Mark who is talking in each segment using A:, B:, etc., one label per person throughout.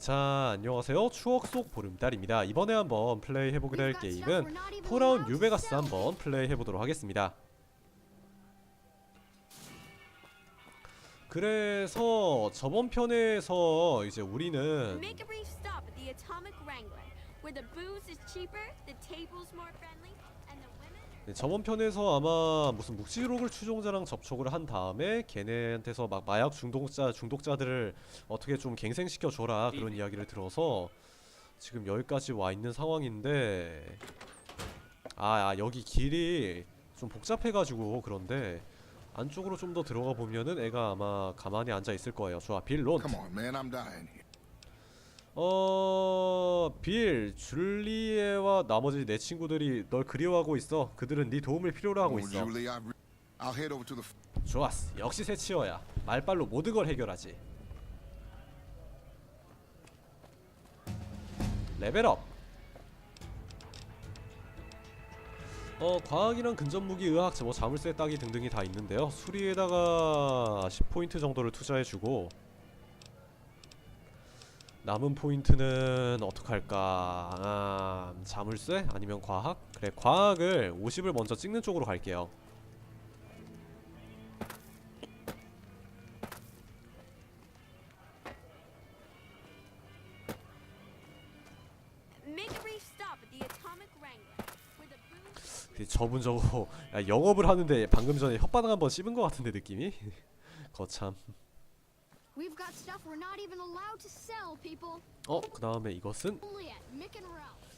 A: 자 안녕하세요. 추억 속 보름달입니다. 이번에 한번 플레이 해보게 될 게임은 폴아웃 뉴베가스 한번 플레이 해보도록 하겠습니다. 그래서 저번 편에서 이제 우리는 네, 저번 편에서 아마 무슨 묵시록을 추종자랑 접촉을 한 다음에 걔네한테서 막 마약 중독자 중독자들을 어떻게 좀 갱생시켜 줘라 그런 이야기를 들어서 지금 여기까지 와 있는 상황인데 아, 아 여기 길이 좀 복잡해가지고 그런데 안쪽으로 좀 더 들어가 보면은 애가 아마 가만히 앉아 있을 거예요. 좋아 빌론. 어, 빌, 줄리에와 나머지 내 친구들이 널 그리워하고 있어. 그들은 네 도움을 필요로 하고
B: Oh,
A: 있어. 좋았어. 역시 새치어야. 말빨로 모든 걸 해결하지. 레벨업. 어, 과학이랑 근접 무기, 의학, 뭐 자물쇠 따기 등등이 다 있는데요. 수리에다가 10포인트 정도를 투자해 주고 남은 포인트는 어떡할까? 아, 자물쇠 아니면 과학? 그래, 과학을 50을 먼저 찍는 쪽으로 갈게요. 그 저분 저거 야, 영업을 하는데 방금 전에 혓바닥 한번 씹은 것 같은데 느낌이 거참
C: We've got stuff we're not even allowed to sell, people.
A: 어 그 다음에 이것은
C: Only at Mick and Ralph's.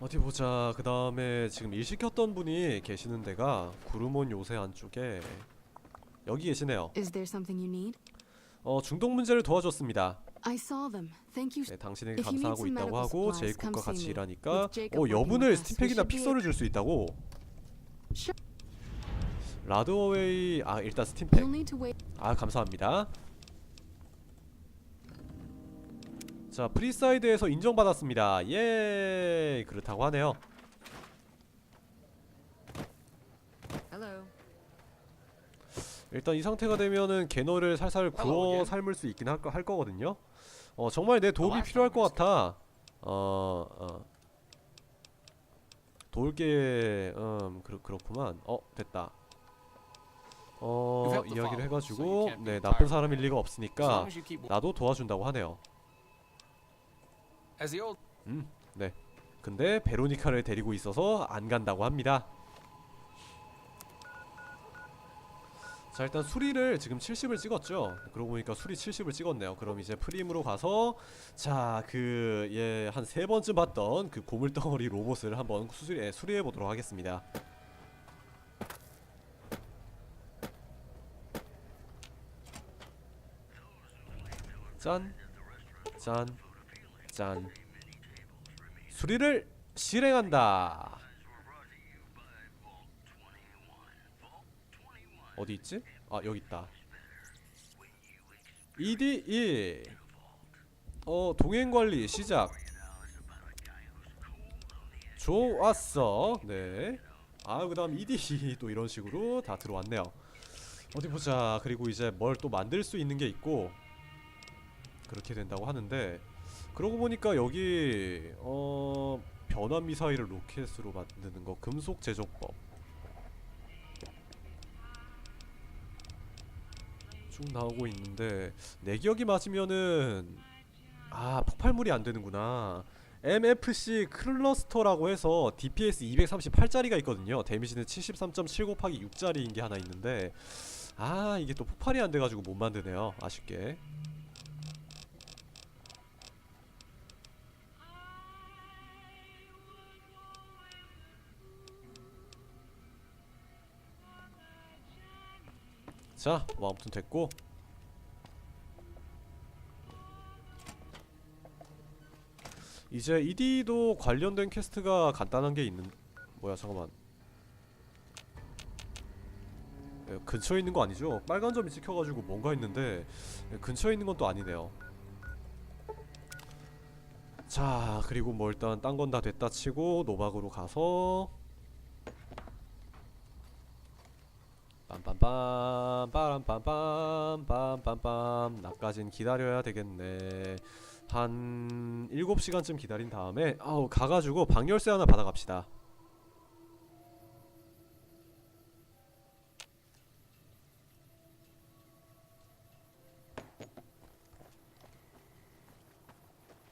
A: 어디 보자 그 다음에 지금 일 시켰던 분이 계시는 데가 구르몬 요새 안쪽에 여기 계시네요
D: Is there something you need?
A: 어 중독 문제를 도와줬습니다
D: I saw them. Thank you.
A: 네 당신에게
D: If you need
A: 감사하고
D: some
A: 있다고
D: medical
A: 하고
D: supplies,
A: 제이콥과
D: come see
A: 같이
D: me.
A: 일하니까
D: With Jacob
A: 어
D: working
A: 여분을
D: with us, we
A: 스팀팩이나
D: should be
A: 픽서를 줄 수 있다고
D: Sure.
A: 라드어웨이 아 일단 스팀팩
D: need to wait.
A: 아 감사합니다 자 프리사이드에서 인정받았습니다 예 그렇다고 하네요 일단 이 상태가 되면은 개너를 살살 구워 삶을 수 있긴 할, 거, 할 거거든요. 어 정말 내 도움이 필요할 것 같아. 어, 어. 도울게 음 그렇, 그렇구만. 어 됐다. 어 이야기를 해가지고 네 나쁜 사람일 리가 없으니까 나도 도와준다고 하네요.
E: As the old
A: 음, 네. 근데 베로니카를 데리고 있어서 안 간다고 합니다. 자 일단 수리를 지금 70을 찍었죠. 그러고 보니까 수리 70을 찍었네요. 그럼 이제 프림으로 가서 자 그 예 한 세 번쯤 봤던 그 고물덩어리 로봇을 한번 수리 수리해 보도록 하겠습니다. 짠, 짠, 짠. 수리를 실행한다. 어디 있지? 아 여기 있다. ED1 어 동행 관리 시작. 좋았어. 네. 아 그 다음 ED 또 이런 식으로 다 들어왔네요. 어디 보자. 그리고 이제 뭘 또 만들 수 있는 게 있고 그렇게 된다고 하는데 그러고 보니까 여기 어 변환 미사일을 로켓으로 만드는 거 금속 제조법 쭉 나오고 있는데 내 기억이 맞으면은 아 폭발물이 안 되는구나. MFC 클러스터라고 해서 DPS 238짜리가 있거든요. 데미지는 73.7 곱하기 6짜리인 게 하나 있는데 아 이게 또 폭발이 안 돼가지고 못 만드네요. 아쉽게 자, 뭐 아무튼 됐고. 이제 ED도 관련된 퀘스트가 간단한 게 있는 뭐야 잠깐만. 예, 근처에 있는 거 아니죠? 빨간 점이 찍혀가지고 뭔가 있는데 예, 근처에 있는 건 또 아니네요. 자 그리고 뭐 일단 딴 건 다 됐다 치고 노박으로 가서 빰빰빰 빠람빰빰 빰빰빰 나까진 기다려야 되겠네 한 7시간쯤 기다린 다음에 아우 가가지고 방열쇠 하나 받아갑시다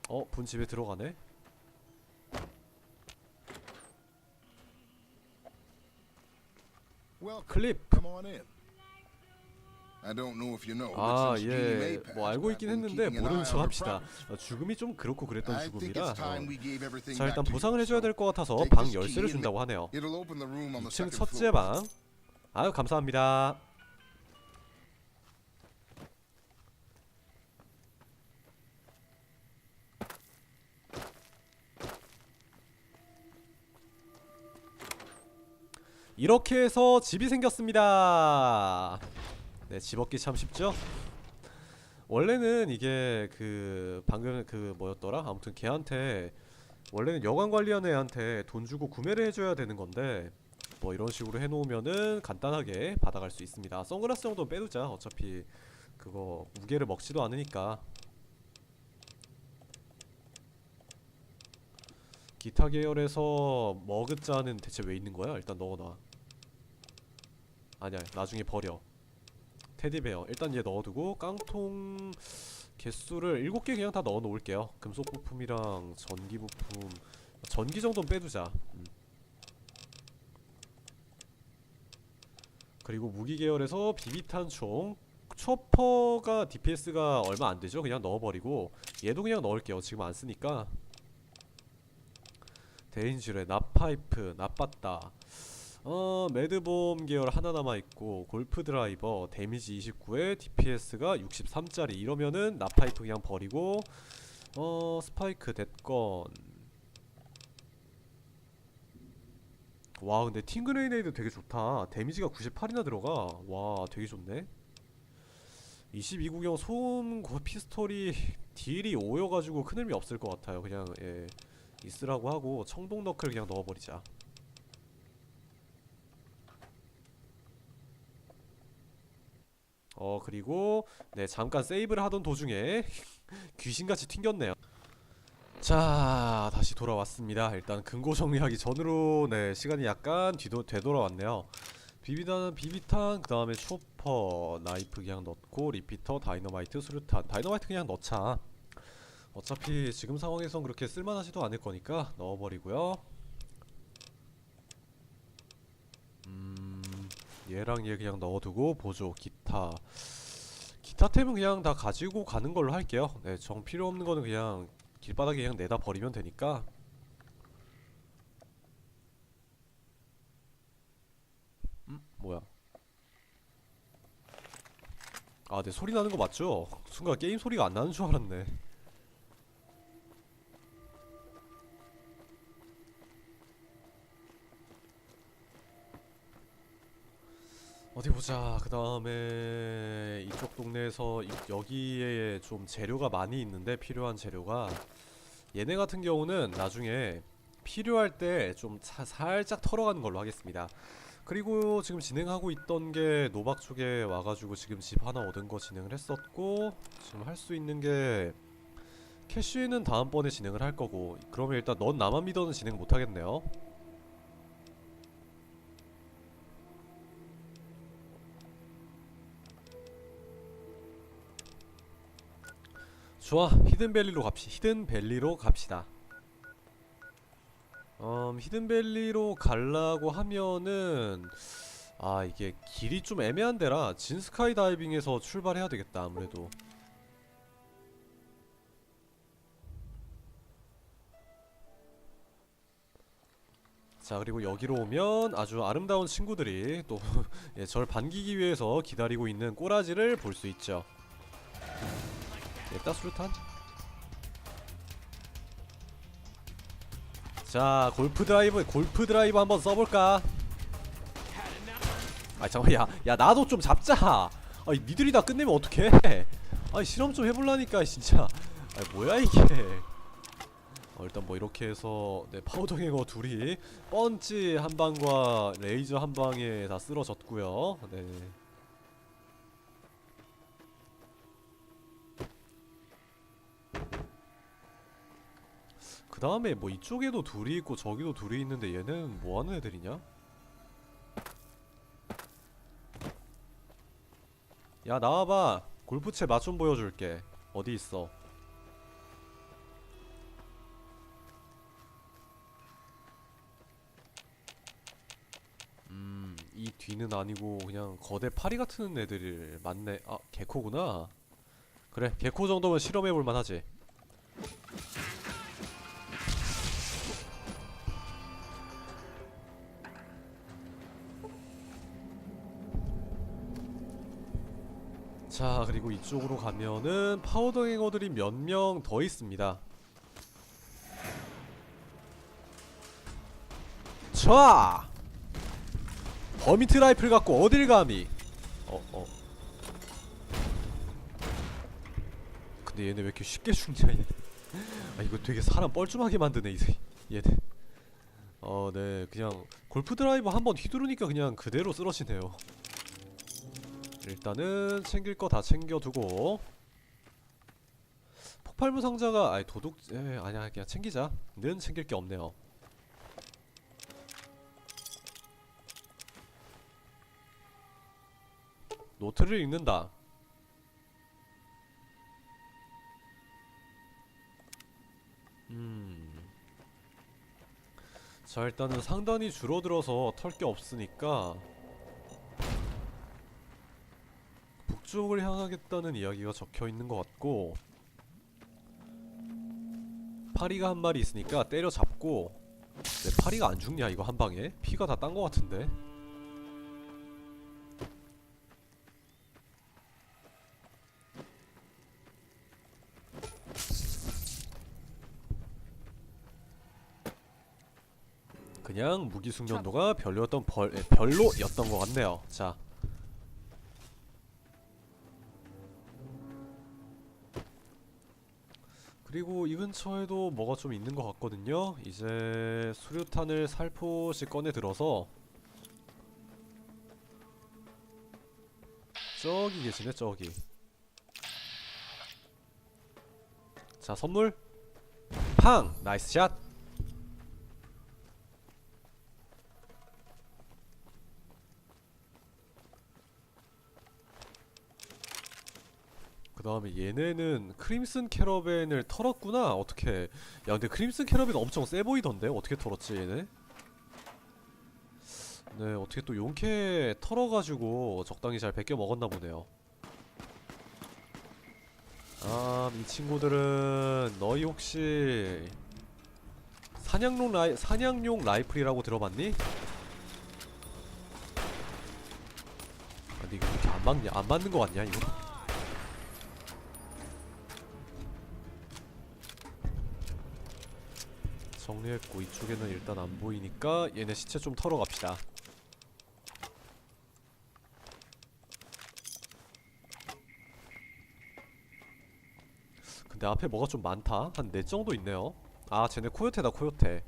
A: 어? 분 집에 들어가네?
B: Welcome.
A: 클립!
B: Come on in. I don't know if you but
A: 아, 예. 뭐 알고 있긴 했는데 모르는 척 합시다. 어, 죽음이 좀 그렇고 그랬던 죽음이라. 어. 자, 일단. 보상을 해줘야 될 것 같아서 방 열쇠를 준다고 하네요.
B: It'll open the room on the
A: 2층
B: second
A: 첫째. 방. 아유, 감사합니다. 이렇게 해서 집이 생겼습니다. 네, 집 얻기 참 쉽죠? 원래는 이게 그 방금 그 뭐였더라? 아무튼 걔한테 원래는 여관 관리하는 애한테 돈 주고 구매를 해줘야 되는 건데 뭐 이런 식으로 해놓으면은 간단하게 받아갈 수 있습니다. 선글라스 정도는 빼두자. 어차피 그거 무게를 먹지도 않으니까. 기타 계열에서 머그자는 대체 왜 있는 거야? 일단 넣어놔. 아니야, 나중에 버려. 테디베어 일단 얘 넣어두고 깡통 개수를 7개 그냥 다 넣어 놓을게요. 금속 부품이랑 전기 부품 전기 정도는 빼두자. 음. 그리고 무기 계열에서 비비탄 총 초퍼가 DPS가 얼마 안 되죠? 그냥 넣어버리고 얘도 그냥 넣을게요. 지금 안 쓰니까 대인줄에 납파이프, 납봤다. 어 매드봄 계열 하나 남아 있고 골프 드라이버 데미지 29에 DPS가 63짜리. 이러면은 납파이프 그냥 버리고 어 스파이크 됐건. 와 근데 팅그레이네이드 되게 좋다. 데미지가 98이나 들어가. 와 되게 좋네. 22구경 소음 고- 피스톨이 딜이 5여가지고 큰 의미 없을 것 같아요. 그냥 예 있으라고 하고 청동 너클 그냥 넣어버리자 어 그리고 네 잠깐 세이브를 하던 도중에 귀신같이 튕겼네요. 자 다시 돌아왔습니다. 일단 근고 정리하기 전으로 네 시간이 약간 뒤도 되돌아왔네요. 비비탄 비비탄 그 다음에 초퍼 나이프 그냥 넣고 리피터 다이너마이트 수류탄. 다이너마이트 그냥 넣자. 어차피 지금 상황에선 그렇게 쓸만하지도 않을 거니까 넣어버리고요 음 얘랑 얘 그냥 넣어두고 보조 기타 기타 템은 그냥 다 가지고 가는 걸로 할게요 네 정 필요 없는 거는 그냥 길바닥에 그냥 내다 버리면 되니까 음? 뭐야 아, 네 소리 나는 거 맞죠? 순간 게임 소리가 안 나는 줄 알았네. 어디 보자. 그 다음에 이쪽 동네에서 이- 여기에 좀 재료가 많이 있는데 필요한 재료가 얘네 같은 경우는 나중에 필요할 때 좀 살짝 털어가는 걸로 하겠습니다. 그리고 지금 진행하고 있던 게 노박 쪽에 와가지고 지금 집 하나 얻은 거 진행을 했었고 지금 할 수 있는 게 캐쉬는 다음번에 진행을 할 거고 그러면 일단 넌 나만 믿어는 진행 못 하겠네요. 좋아 히든밸리로 갑시 히든밸리로 갑시다. 음, 히든밸리로 가려고 하면은 아 이게 길이 좀 애매한 데라 진스카이 다이빙에서 출발해야 되겠다 아무래도 자 그리고 여기로 오면 아주 아름다운 친구들이 또 예, 절 반기기 위해서 기다리고 있는 꼬라지를 볼 수 있죠 됐다 수류탄. 자 골프 드라이브 골프 드라이브 한번 써볼까? 아 잠깐 야야 나도 좀 잡자. 아니 니들이 다 끝내면 어떡해? 아니 실험 좀 해볼라니까 진짜. 아 뭐야 이게? 어, 일단 뭐 이렇게 해서 네, 파우더 갱어 둘이 펀치 한 방과 레이저 한 방에 다 쓰러졌고요. 네. 그 다음에 뭐 이쪽에도 둘이 있고 저기도 둘이 있는데 얘는 뭐 하는 애들이냐? 야 나와봐 골프채 맛 좀 보여줄게 어디 있어 음, 이 뒤는 아니고 그냥 거대 파리 같은 애들이 많네. 아, 개코구나. 그래, 개코 정도면 실험해 볼 만 하지. 자, 그리고 이쪽으로 가면은 파우더 갱어들이 몇 명 더 있습니다. 자! 버미트 라이플 갖고 어딜 감히? 어 어. 근데 얘네 왜 이렇게 쉽게 죽냐 얘네. 아 이거 되게 사람 뻘쭘하게 만드네 이 새- 얘네. 어, 네, 그냥 골프 드라이버 한번 휘두르니까 그냥 그대로 쓰러지네요. 일단은 챙길 거 다 챙겨두고 폭발물 상자가 아니 도둑 에 아니야 그냥 챙기자. 는 챙길 게 없네요. 노트를 읽는다. 음. 자, 일단은 상단이 줄어들어서 털 게 없으니까 북쪽을 향하겠다는 이야기가 적혀 있는 것 같고 파리가 한 마리 있으니까 때려잡고 내 파리가 안 죽냐 이거 한 방에 피가 다 딴 것 같은데 그냥 무기 숙련도가 별로였던 벌 에, 별로였던 것 같네요. 자. 이 근처에도 뭐가 좀 있는 것 같거든요. 이제 수류탄을 살포시 꺼내 들어서 저기 계시네 저기. 자 선물 팡 나이스 샷. 다음에 얘네는 크림슨 캐러밴을 털었구나. 어떻게? 야 근데 크림슨 캐러밴 엄청 세 보이던데? 어떻게 털었지 얘네? 네 어떻게 또 용케 털어가지고 적당히 잘 베껴 먹었나 보네요. 아 이 친구들은 너희 혹시 사냥용 라이 사냥용 라이플이라고 들어봤니? 아 근데 이거 이렇게 안 맞냐? 안 맞는 거 같냐 이거? 정리했고 이쪽에는 일단 안 보이니까 얘네 시체 좀 털어 갑시다. 근데 앞에 뭐가 좀 많다. 한네 정도 있네요. 아, 쟤네 코요테다, 코요테.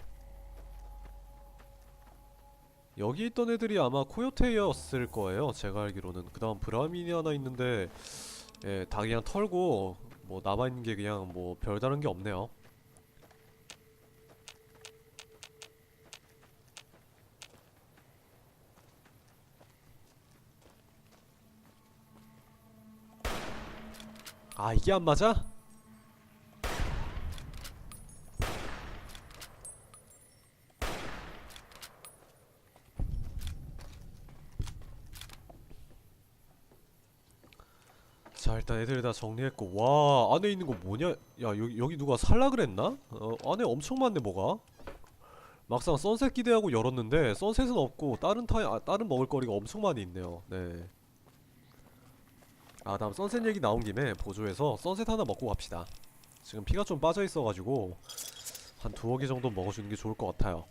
A: 여기 있던 애들이 아마 코요테였을 거예요. 제가 알기로는. 그 다음 브라민이 하나 있는데 예, 다 그냥 털고 뭐 남아 있는 게 그냥 뭐 별다른 게 없네요. 아 이게 안 맞아? 자 일단 애들 다 정리했고 와 안에 있는 거 뭐냐 야 여기, 여기 누가 살라 그랬나? 어 안에 엄청 많네 뭐가 막상 선셋 기대하고 열었는데 선셋은 없고 다른 타 아, 다른 먹을거리가 엄청 많이 있네요 네 아 다음 선셋 얘기 나온 김에 보조해서 선셋 하나 먹고 갑시다. 지금 피가 좀 빠져 있어가지고 한 두어 개 정도 먹어주는 게 좋을 것 같아요.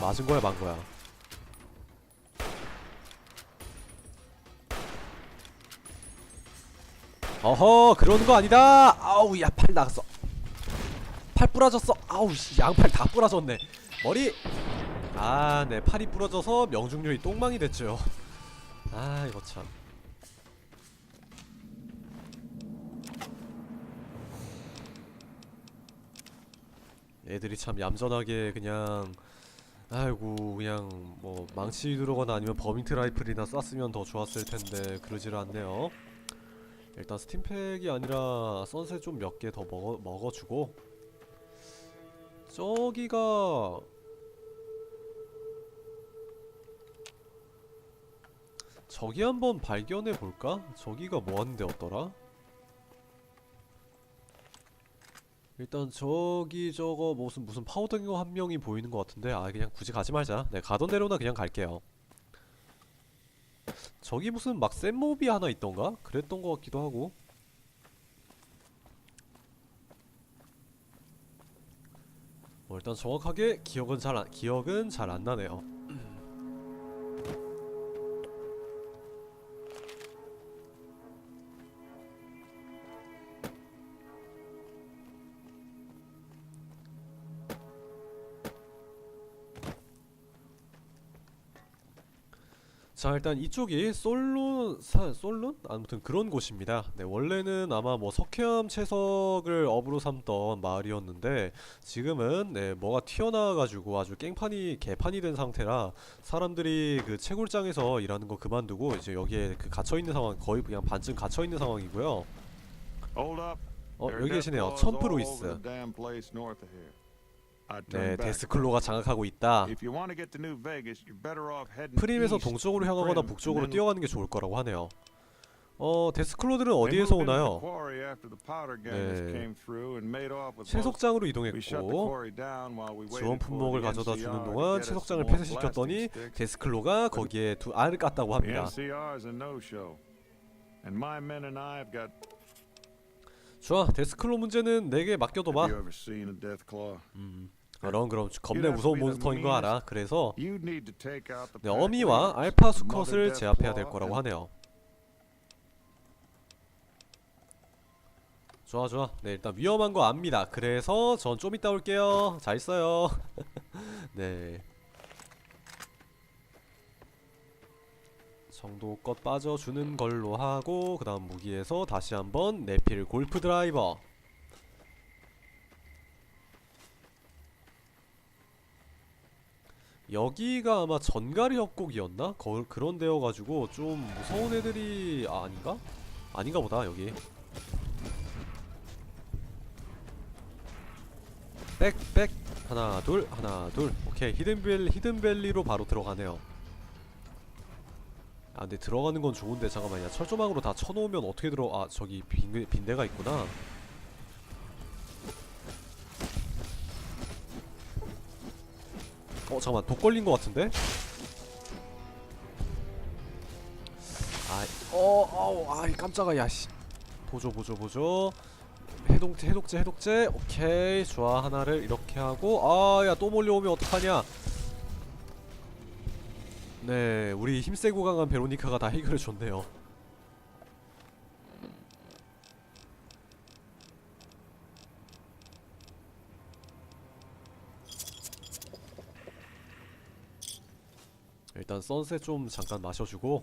A: 맞은 거야 만 거야? 어허 그러는 거 아니다! 아우 야 팔 나갔어. 팔 부러졌어. 아우 씨, 양팔 다 부러졌네. 머리 아 네 팔이 부러져서 명중률이 똥망이 됐죠 아 이거 참 애들이 참 얌전하게 그냥 아이고 그냥 뭐 망치 들어거나 아니면 버밍트 라이플이나 쐈으면 더 좋았을 텐데 그러지를 않네요. 일단 스팀팩이 아니라 선셋 좀 몇 개 더 먹어 먹어주고 저기가 저기 한번 발견해 볼까? 저기가 뭐 하는 데였더라? 일단 저기 저거 무슨 무슨 파우더거 한 명이 보이는 것 같은데 아 그냥 굳이 가지 말자. 네 가던 대로나 그냥 갈게요. 저기 무슨 막 센 몹이 하나 있던가? 그랬던 것 같기도 하고. 뭐 일단 정확하게 기억은 잘 안, 기억은 잘 안 나네요. 자 일단 이쪽이 솔론 사, 솔론 아무튼 그런 곳입니다. 네 원래는 아마 뭐 석회암 채석을 업으로 삼던 마을이었는데 지금은 네 뭐가 튀어나와 가지고 아주 깽판이 개판이 된 상태라 사람들이 그 채굴장에서 일하는 거 그만두고 이제 여기에 그 갇혀 있는 상황 거의 그냥 반쯤 갇혀 있는 상황이고요. 어 여기 계시네요.
E: over
A: 천프루이스. 네. 데스클로가 장악하고 있다. 프림에서 동쪽으로 향하거나 북쪽으로 뛰어가는 게 좋을 거라고 하네요. 어 데스클로들은 어디에서 오나요? 네. 채석장으로 이동했고 지원 품목을 가져다 주는 동안 채석장을 폐쇄시켰더니. 데스클로가 거기에 두 알을 깠다고 합니다. 좋아 데스클로 문제는 내게 맡겨둬봐. 음, 그럼 그럼 겁내 무서운 몬스터인 거 알아. 그래서 네, 어미와 알파 수컷을 제압해야 될 거라고 하네요. 좋아 좋아. 네 일단 위험한 거 압니다. 그래서 전 좀 이따 올게요. 잘 있어요. 네. 정도껏 빠져주는 걸로 하고 그 다음 무기에서 다시 한번 내필 골프 드라이버 여기가 아마 전가리 협곡이었나? 거, 그런 데여가지고 좀 무서운 애들이 아, 아닌가? 아닌가 보다 여기. 백 백. 하나 둘 하나 둘. 오케이 히든벨 히든밸리로 바로 들어가네요. 아 근데 들어가는 건 좋은데 잠깐만 야 철조망으로 다 쳐놓으면 어떻게 들어 아 저기 빈, 빈대가 있구나 어 잠깐만. 독 걸린 것 같은데? 아어 아우 아이 깜짝아 야씨. 보조 보조 보조. 해독제 해독제 해독제. 오케이. 좋아 하나를 이렇게 하고. 아 야 또 몰려오면 어떡하냐? 네 우리 힘세고 강한 베로니카가 다 해결해 줬네요 일단 선셋 좀 잠깐 마셔주고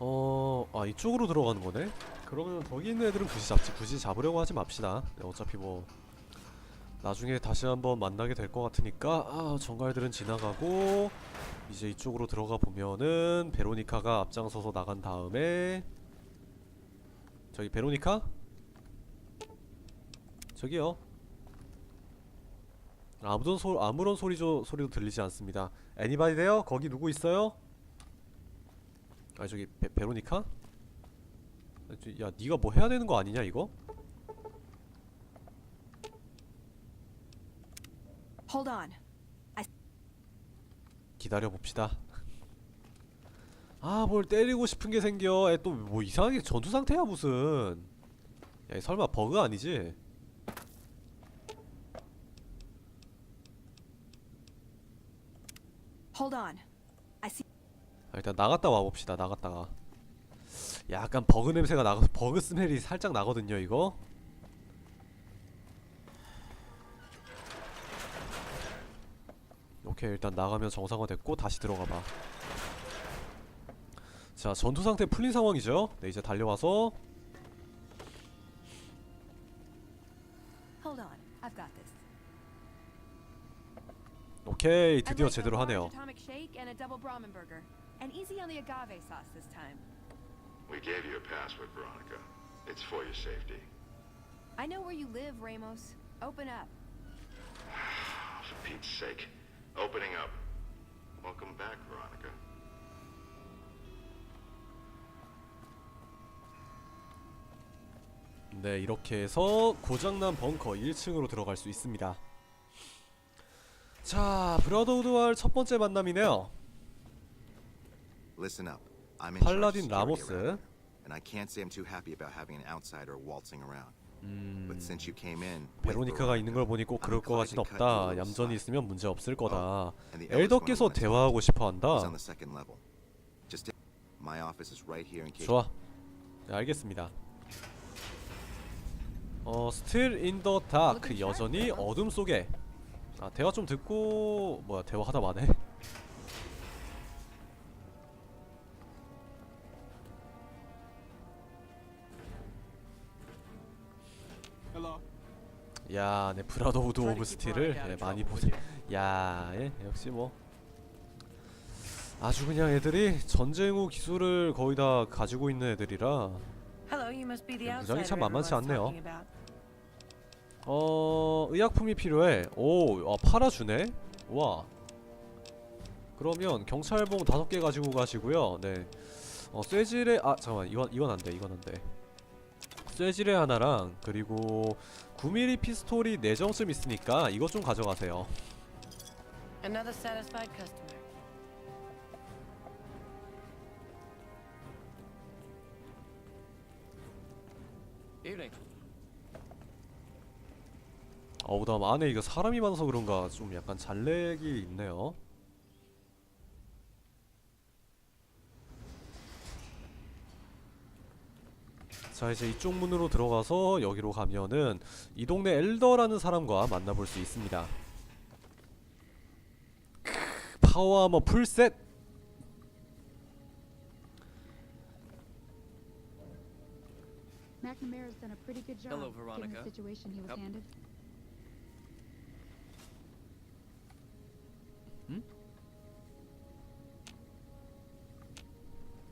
A: 어, 아 이쪽으로 들어가는 거네? 그러면 거기 있는 애들은 굳이 잡지 굳이 잡으려고 하지 맙시다. 네, 어차피 뭐 나중에 다시 한번 만나게 될 것 같으니까 아 정갈들은 지나가고 이제 이쪽으로 들어가 보면은 베로니카가 앞장서서 나간 다음에 저기 베로니카? 저기요. 아무런 소 아무런 소리조 소리도 들리지 않습니다. 애니바디 돼요? 거기 누구 있어요? 아 저기 베, 베로니카? 야 네가 뭐 해야 되는 거 아니냐 이거?
F: Hold on.
A: 기다려 봅시다. 아 뭘 때리고 싶은 게 생겨. 또뭐 이상하게 전투 상태야 무슨. 야이 설마 버그 아니지?
F: Hold on. I see.
A: 아, 일단 나갔다 와 봅시다. 나갔다가. 약간 버그 냄새가 나고 버그 스멜이 살짝 나거든요 이거. 오케이 일단 나가면 정상화 됐고 다시 들어가 봐. 자 전투 상태 풀린 상황이죠. 네 이제 달려와서
F: Hold on. I've got this.
A: 오케이 드디어 제대로 하네요.
G: We gave you a password, Veronica. It's for your safety.
F: I know where you live, Ramos. Open up.
G: For Pete's sake. Opening up. Welcome back, Veronica.
A: 네 이렇게 해서 고장난 벙커 1층으로 들어갈 수 있습니다. 자 브라더우드와의 첫 번째 만남이네요.
H: Listen up. I'm in charge of
A: 팔라딘
H: security
A: 라모스.
H: around here, and I can't say I'm too happy about having an outsider waltzing around. But since you came in, with
A: 베로니카가 있는 걸 보니 꼭 그럴 것 같진 없다. 얌전히. 있으면 문제 없을 거다.
H: The
A: 엘더께서 대화하고
H: to
A: 싶어 한다.
H: the in.
A: 좋아. 네, 알겠습니다. 어, 스틸 인더 다크 여전히 어둠 속에. 아, 대화 좀 듣고 뭐야, 대화하다 마네. 야, 네 브라더우드 오브 스틸을 예, 많이 보네. 야, 예, 역시 뭐 아주 그냥 애들이 전쟁 후 기술을 거의 다 가지고 있는 애들이라 네, 무장이
F: outsider
A: 참 만만치 않네요. 어 의약품이 필요해. 오, 아, 팔아주네. 와. 그러면 경찰봉 다섯 개 가지고 가시고요. 네. 어 쇠질에 아 잠깐만 이건 이건 안 돼. 이건 안 돼. 쇠질에 하나랑 그리고 9mm 피스톨이 4정쯤 있으니까 이것 좀 가져가세요.
F: Another satisfied customer.
I: Evening.
A: 어우 다음 안에 이거 사람이 많아서 그런가 좀 약간 잘렉이 있네요. 자 이제 이쪽 문으로 들어가서 여기로 가면은 이 동네 엘더라는 사람과 만나볼 수 있습니다. 크, 파워아머 풀셋.
C: McNamara's done a pretty good job
I: Hello,
C: given
I: Veronica.
C: the situation he was
I: Yep.
C: handed.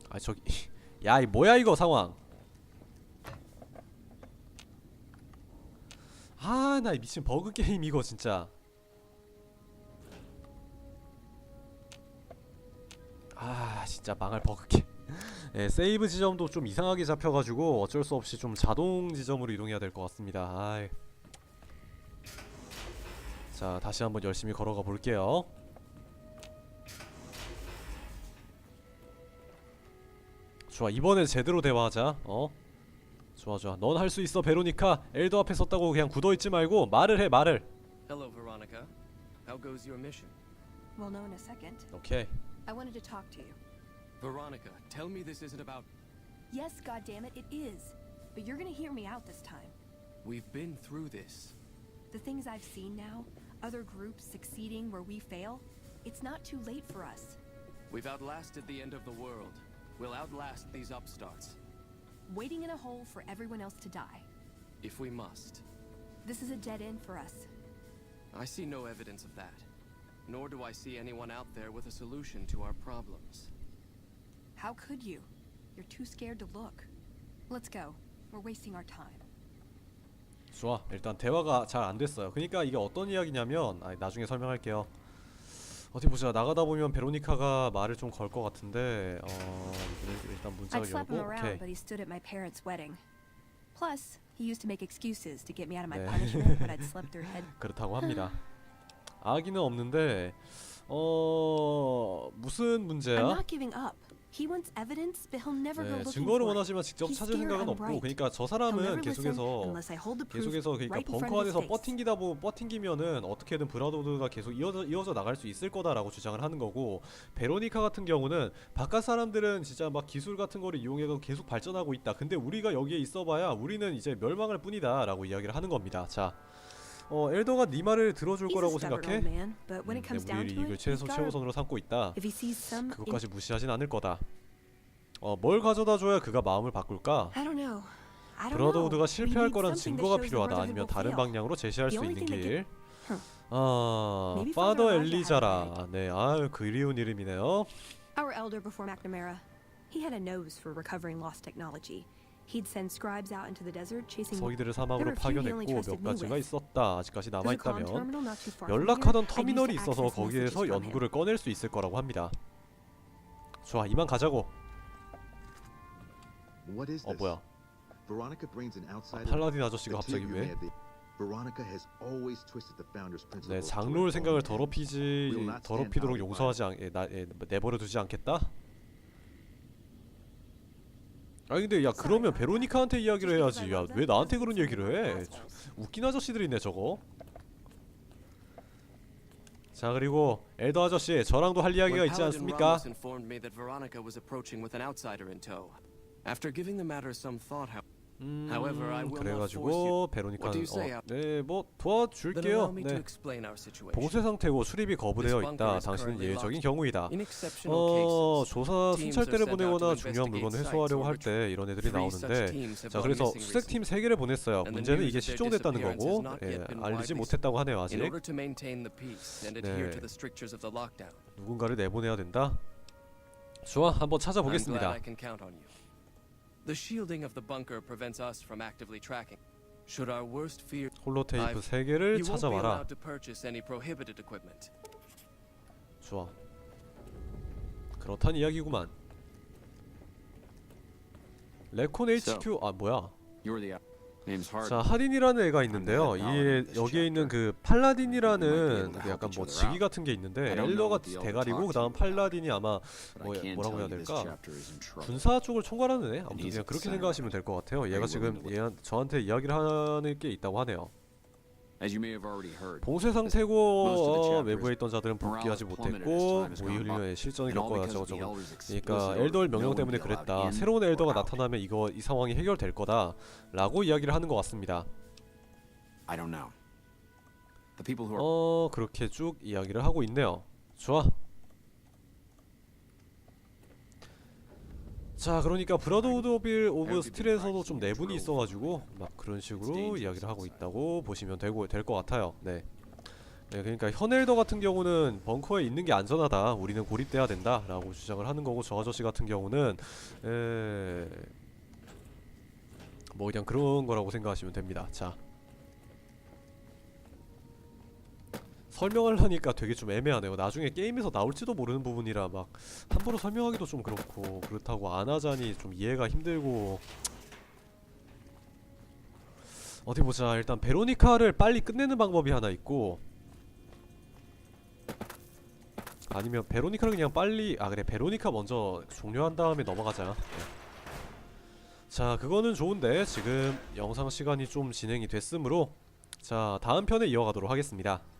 A: 아 저기 야 이 뭐야 이거 상황. 아 나 미친 버그 게임 이거 진짜. 아 진짜 망할 버그 게임. 예, 세이브 지점도 좀 이상하게 잡혀가지고 어쩔 수 없이 좀 자동 지점으로 이동해야 될 것 같습니다. 아이. 자 다시 한번 열심히 걸어가 볼게요. 좋아 이번엔 제대로 대화하자. 어? 좋아 좋아. 넌 할 수 있어 베로니카. 엘더 앞에 섰다고 그냥 굳어 있지 말고 말을 해 말을.
I: Hello, Veronica. How goes your mission?
F: We'll know in a second.
A: 오케이.
F: I wanted to talk to you.
I: Veronica, tell me this isn't about.
F: Yes, goddammit, it is. But you're gonna hear me out this time.
I: We've been through this.
F: The things I've seen now, other groups succeeding where we fail, it's not too late for us.
I: We've outlasted the end of the world. We'll outlast these upstarts.
F: Waiting in a hole for everyone else to die.
I: If we must.
F: This is a dead end for us.
I: I see no evidence of that. Nor do I see anyone out there with a solution to our problems.
F: How could you? You're too scared to look. Let's go. We're wasting our time.
A: 좋아. 일단 대화가 잘 안 됐어요. 그러니까 이게 어떤 이야기냐면 아, 나중에 설명할게요. 어디 보자. 나가다 보면 베로니카가 말을 좀 걸 것 같은데 어 일- 일단 문짝을
F: slap
A: 열고
F: him around,
A: 오케이.
F: but he stood at my parents' wedding. Plus, he used to make excuses to get me out of my
A: 네.
F: punishment when I'd slept through head.
A: 그렇다고 합니다. 아기는 없는데 어 무슨
F: I'm
A: 문제야?
F: not giving up. He wants evidence, but he'll never go
A: 네, 증거를. 원하지만 직접 찾을 생각은 없고. 그러니까 저 사람은 계속해서
F: unless I hold the proof
A: 계속해서 그러니까 벙커 안에서. 버팅기다 보 버팅기면은 어떻게든 브라더드가 계속 이어져 이어져 나갈 수 있을 거다라고 주장을 하는 거고 베로니카 같은 경우는 바깥 사람들은 진짜 막 기술 같은 거를 이용해서 계속 발전하고 있다. 근데 우리가 여기에 있어봐야 우리는 이제 멸망할 뿐이다라고 이야기를 하는 겁니다. 자, 어 엘더가 네 말을 들어줄 거라고 생각해? 음, 내 무리를
F: it,
A: 최소 최우선으로 삼고 있다. 그것까지 무시하진 않을 거다. 어, 뭘 가져다 줘야 그가 마음을 바꿀까? 브라더우드가 실패할 거란 증거가 필요하다. 아니면 다른. 방향으로 제시할 수 있는 길. 아, 파더 엘리자라. 네, 아유 그리운 이름이네요.
F: Our elder before McNamara, he had a nose for recovering lost technology. He'd send scribes out into the desert chasing.
A: 서기들을
F: There
A: 사막으로 파견했고 몇 가지가. 있었다. 아직까지 남아 있다면. 연락하던 터미널이 있어서 거기에서. 연구를 꺼낼 수 있을 거라고 합니다. 좋아, 이만 가자고.
H: What is
A: 어
H: this?
A: 뭐야?
H: Veronica brings an
A: 아,
H: outsider.
A: 팔라딘 아저씨가 갑자기 왜?
H: may have the- Veronica has always twisted the founder's principles.
A: 네, 장로의 생각을. 더럽히지 더럽히도록 용서하지 않, 예, 나, 예, 내버려 두지 않겠다. 아니 근데 야 그러면 베로니카한테 이야기를 해야지. 야 왜 나한테 그런 얘기를 해? 저- 웃긴 아저씨들이 있네 저거. 자 그리고 엘더 아저씨 저랑도 할 이야기가
I: When
A: 있지
I: Paladin
A: 않습니까?
I: Ramos informed me that Veronica was approaching with an outsider in tow. After giving the matter some thought, how
A: 음,
I: However, I will not
A: 그래가지고. 베로니카는 어? 네, 뭐
I: then
A: 도와줄게요. 네.
I: explain our situation.
A: 봉쇄 상태고 출입이 거부되어 있다. 당신은 예외적인. 경우이다. 어, 조사 순찰대를 보내거나 중요한 물건을 회수하려고 할 때 이런 애들이 나오는데 자 그래서 수색팀
I: recently.
A: 3개를 보냈어요. 문제는 이게 실종됐다는 거고 예, 알리지 못했다고 하네요 아직. 네. 누군가를 내보내야 된다. 좋아, 한번 찾아보겠습니다.
I: The shielding of the bunker prevents us from actively tracking. Should our worst fear,
A: 홀로테이프
I: I've-
A: 3개를
I: you won't be
A: 찾아와라.
I: allowed to purchase any prohibited equipment.
A: 좋아. 그렇단 이야기구만. 레콘 HQ 아 뭐야?
J: You're the.
A: 자 하딘이라는 애가 있는데요. 이 여기에 있는 그 팔라딘이라는 그 약간 뭐 직위. 같은 게 있는데
J: elder
A: 대가리고 그다음 팔라딘이 아마 뭐 뭐라고 해야 될까? 군사 쪽을 총괄하는 애? 아무튼 그냥 그렇게 생각하시면 될 것 같아요. 얘가 지금 얘 저한테 이야기를 하는 게 있다고 하네요. 봉쇄 상태고 어, 외부에 있던 자들은 복귀하지 못했고
J: and all
A: 겪거나
J: explicit
A: 그러니까 엘더의 명령 때문에 그랬다. 새로운 엘더가. 나타나면 이거 이 상황이 해결될 거다 라고 이야기를 하는 것 같습니다.
J: I don't know. The people who are
A: 어 그렇게 쭉 이야기를 하고 있네요. 좋아. 자 그러니까 브라더우드 오브 오브 스틸에서도 좀 내분이 있어가지고 막 그런 식으로 이야기를 하고 있다고 보시면 되고 될 것 같아요. 네. 네, 그러니까 현엘더 같은 경우는 벙커에 있는 게 안전하다. 우리는 고립돼야 된다 라고 주장을 하는 거고 저 아저씨 같은 경우는 에... 뭐 그냥 그런 거라고 생각하시면 됩니다. 자. 설명을 하니까 되게 좀 애매하네요. 나중에 게임에서 나올지도 모르는 부분이라 막 함부로 설명하기도 좀 그렇고 그렇다고 안 하자니 좀 이해가 힘들고 어디 보자. 일단 베로니카를 빨리 끝내는 방법이 하나 있고 아니면 베로니카를 그냥 빨리 아 그래 베로니카 먼저 종료한 다음에 넘어가자. 네. 자 그거는 좋은데 지금 영상 시간이 좀 진행이 됐으므로 자 다음 편에 이어가도록 하겠습니다.